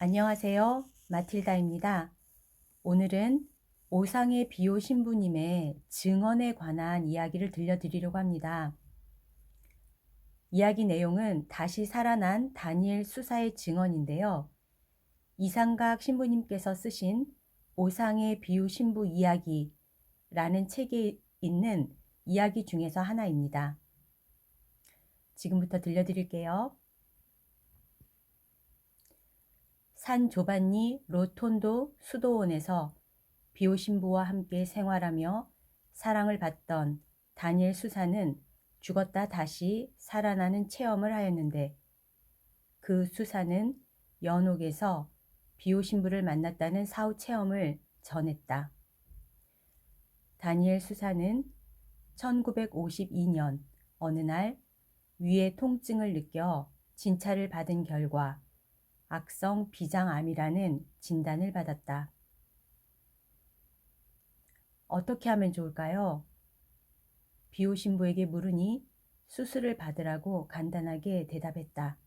안녕하세요. 마틸다입니다. 오늘은 오상의 비오 신부님의 증언에 관한 이야기를 들려드리려고 합니다. 이야기 내용은 다시 살아난 다니엘 수사의 증언인데요. 이상각 신부님께서 쓰신 오상의 비유 신부 이야기라는 책에 있는 이야기 중에서 하나입니다. 지금부터 들려드릴게요. 산 조반니 로톤도 수도원에서 비오 신부와 함께 생활하며 사랑을 받던 다니엘 수사는 죽었다 다시 살아나는 체험을 하였는데 그 수사는 연옥에서 비오 신부를 만났다는 사후 체험을 전했다. 다니엘 수사는 1952년 어느 날 위의 통증을 느껴 진찰을 받은 결과 악성 비장암이라는 진단을 받았다. 어떻게 하면 좋을까요? 비오 신부에게 물으니 수술을 받으라고 간단하게 대답했다.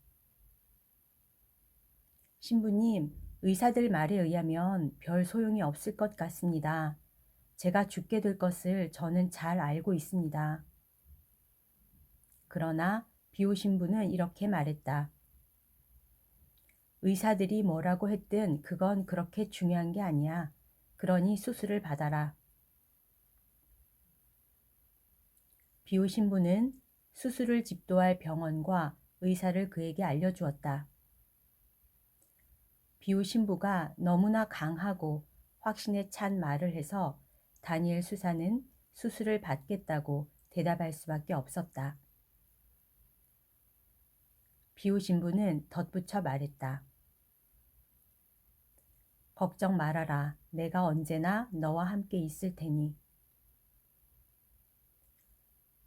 신부님, 의사들 말에 의하면 별 소용이 없을 것 같습니다. 제가 죽게 될 것을 저는 잘 알고 있습니다. 그러나 비오 신부는 이렇게 말했다. 의사들이 뭐라고 했든 그건 그렇게 중요한 게 아니야. 그러니 수술을 받아라. 비오 신부는 수술을 집도할 병원과 의사를 그에게 알려주었다. 비오 신부가 너무나 강하고 확신에 찬 말을 해서 다니엘 수사는 수술을 받겠다고 대답할 수밖에 없었다. 비오 신부는 덧붙여 말했다. 걱정 말아라. 내가 언제나 너와 함께 있을 테니.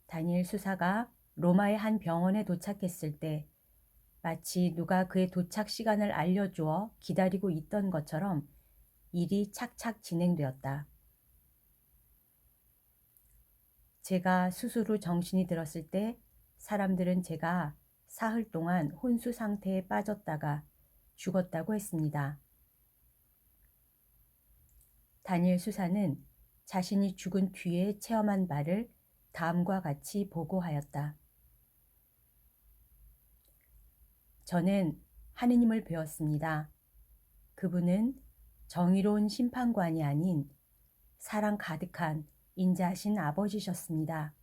다니엘 수사가 로마의 한 병원에 도착했을 때 마치 누가 그의 도착 시간을 알려주어 기다리고 있던 것처럼 일이 착착 진행되었다. 제가 후 정신이 들었을 때 사람들은 제가 사흘 동안 혼수 상태에 빠졌다가 죽었다고 했습니다. 다니엘 수사는 자신이 죽은 뒤에 체험한 바를 다음과 같이 보고하였다. 저는 하느님을 배웠습니다. 그분은 정의로운 심판관이 아닌 사랑 가득한 인자하신 아버지셨습니다.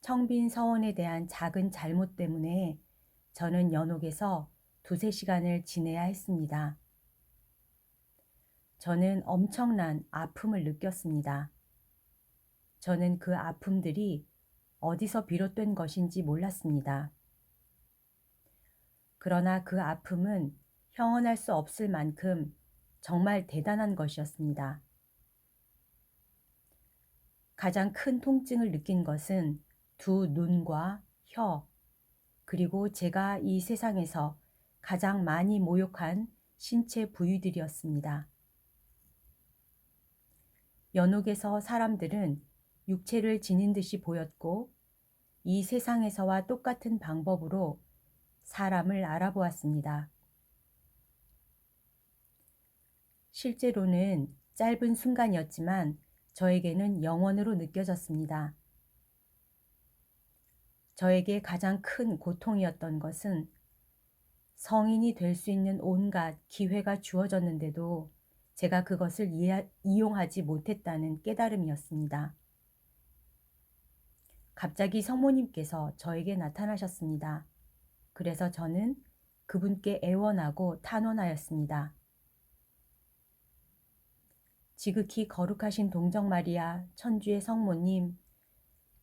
청빈 서원에 대한 작은 잘못 때문에 저는 연옥에서 두세 시간을 지내야 했습니다. 저는 엄청난 아픔을 느꼈습니다. 저는 그 아픔들이 어디서 비롯된 것인지 몰랐습니다. 그러나 그 아픔은 형언할 수 없을 만큼 정말 대단한 것이었습니다. 가장 큰 통증을 느낀 것은 두 눈과 혀, 그리고 제가 이 세상에서 가장 많이 모욕한 신체 부위들이었습니다. 연옥에서 사람들은 육체를 지닌 듯이 보였고 이 세상에서와 똑같은 방법으로 사람을 알아보았습니다. 실제로는 짧은 순간이었지만 저에게는 영원으로 느껴졌습니다. 저에게 가장 큰 고통이었던 것은 성인이 될 수 있는 온갖 기회가 주어졌는데도 제가 그것을 이용하지 못했다는 깨달음이었습니다. 갑자기 성모님께서 저에게 나타나셨습니다. 그래서 저는 그분께 애원하고 탄원하였습니다. 지극히 거룩하신 동정 마리아 천주의 성모님,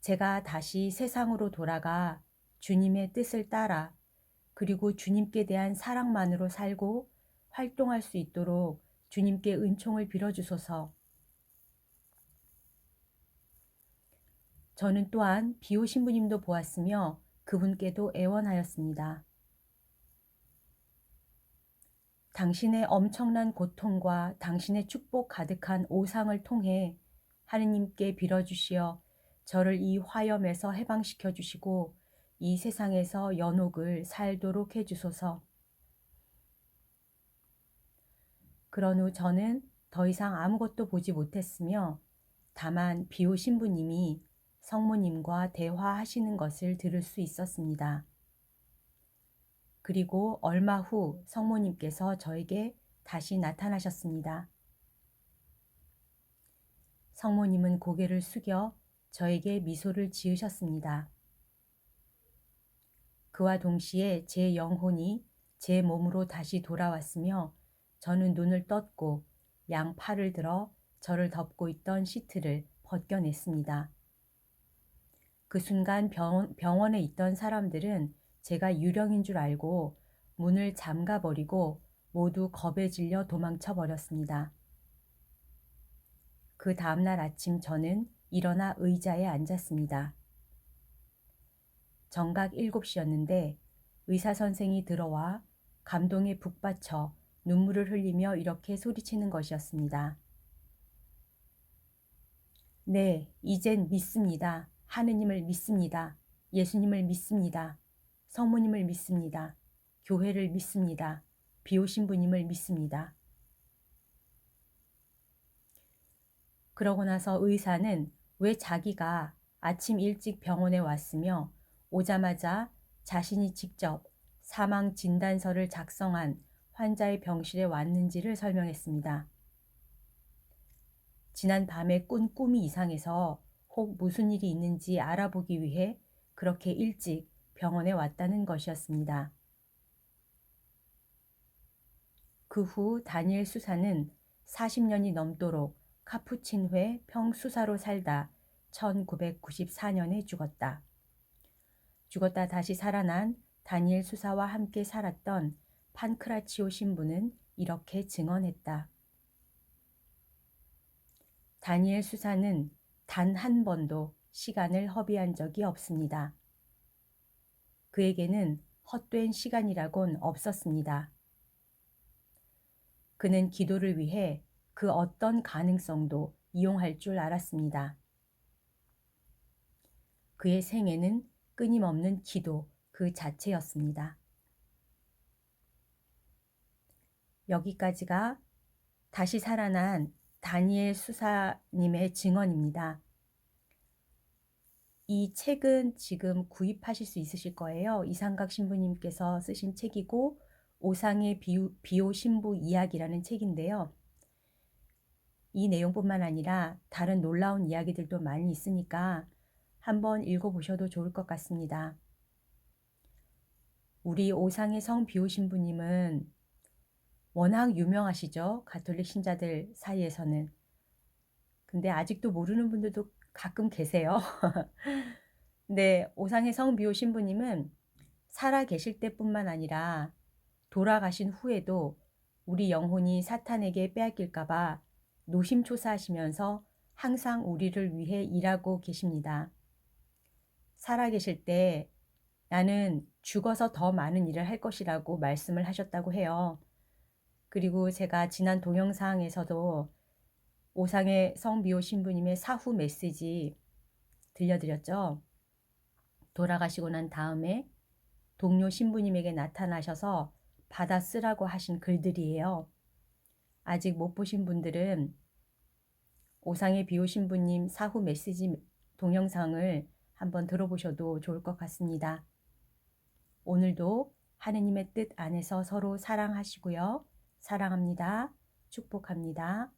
제가 다시 세상으로 돌아가 주님의 뜻을 따라 그리고 주님께 대한 사랑만으로 살고 활동할 수 있도록 주님께 은총을 빌어주소서. 저는 또한 비오 신부님도 보았으며 그분께도 애원하였습니다. 당신의 엄청난 고통과 당신의 축복 가득한 오상을 통해 하느님께 빌어주시어 저를 이 화염에서 해방시켜 주시고 이 세상에서 연옥을 살도록 해주소서. 그런 후 저는 더 이상 아무것도 보지 못했으며 다만 비오 신부님이 성모님과 대화하시는 것을 들을 수 있었습니다. 그리고 얼마 후 성모님께서 저에게 다시 나타나셨습니다. 성모님은 고개를 숙여 저에게 미소를 지으셨습니다. 그와 동시에 제 영혼이 제 몸으로 다시 돌아왔으며 저는 눈을 떴고 양 팔을 들어 저를 덮고 있던 시트를 벗겨냈습니다. 그 순간 병, 병원에 있던 사람들은 제가 유령인 줄 알고 문을 잠가버리고 모두 겁에 질려 도망쳐 버렸습니다. 그 다음날 아침 저는 일어나 의자에 앉았습니다. 정각 7시였는데 의사 선생이 들어와 감동에 북받쳐 눈물을 흘리며 이렇게 소리치는 것이었습니다. 네, 이젠 믿습니다. 하느님을 믿습니다. 예수님을 믿습니다. 성모님을 믿습니다. 교회를 믿습니다. 비오신 분임을 믿습니다. 그러고 나서 의사는 왜 자기가 아침 일찍 병원에 왔으며 오자마자 자신이 직접 사망 진단서를 작성한 환자의 병실에 왔는지를 설명했습니다. 지난 밤에 꾼 꿈이 이상해서 혹 무슨 일이 있는지 알아보기 위해 그렇게 일찍 병원에 왔다는 것이었습니다. 그 후 다니엘 수사는 40년이 넘도록 카푸친회 평수사로 살다 1994년에 죽었다. 죽었다 다시 살아난 다니엘 수사와 함께 살았던 판크라치오 신부는 이렇게 증언했다. 다니엘 수사는 단 한 번도 시간을 허비한 적이 없습니다. 그에게는 헛된 시간이라곤 없었습니다. 그는 기도를 위해 그 어떤 가능성도 이용할 줄 알았습니다. 그의 생애는 끊임없는 기도 그 자체였습니다. 여기까지가 다시 살아난 다니엘 수사님의 증언입니다. 이 책은 지금 구입하실 수 있으실 거예요. 이상각 신부님께서 쓰신 책이고 오상의 비오, 비오 신부 이야기라는 책인데요. 이 내용뿐만 아니라 다른 놀라운 이야기들도 많이 있으니까 한번 읽어보셔도 좋을 것 같습니다. 우리 오상의 성 비오 신부님은 워낙 유명하시죠. 가톨릭 신자들 사이에서는. 근데 아직도 모르는 분들도 가끔 계세요. 네, 오상의 성 비오 신부님은 살아 계실 때뿐만 아니라 돌아가신 후에도 우리 영혼이 사탄에게 빼앗길까봐 노심초사하시면서 항상 우리를 위해 일하고 계십니다. 살아 계실 때 나는 죽어서 더 많은 일을 할 것이라고 말씀을 하셨다고 해요. 그리고 제가 지난 동영상에서도 오상의 성비오 신부님의 사후 메시지 들려드렸죠. 돌아가시고 난 다음에 동료 신부님에게 나타나셔서 받아 쓰라고 하신 글들이에요. 아직 못 보신 분들은 오상의 비오 신부님 사후 메시지 동영상을 한번 들어보셔도 좋을 것 같습니다. 오늘도 하느님의 뜻 안에서 서로 사랑하시고요. 사랑합니다. 축복합니다.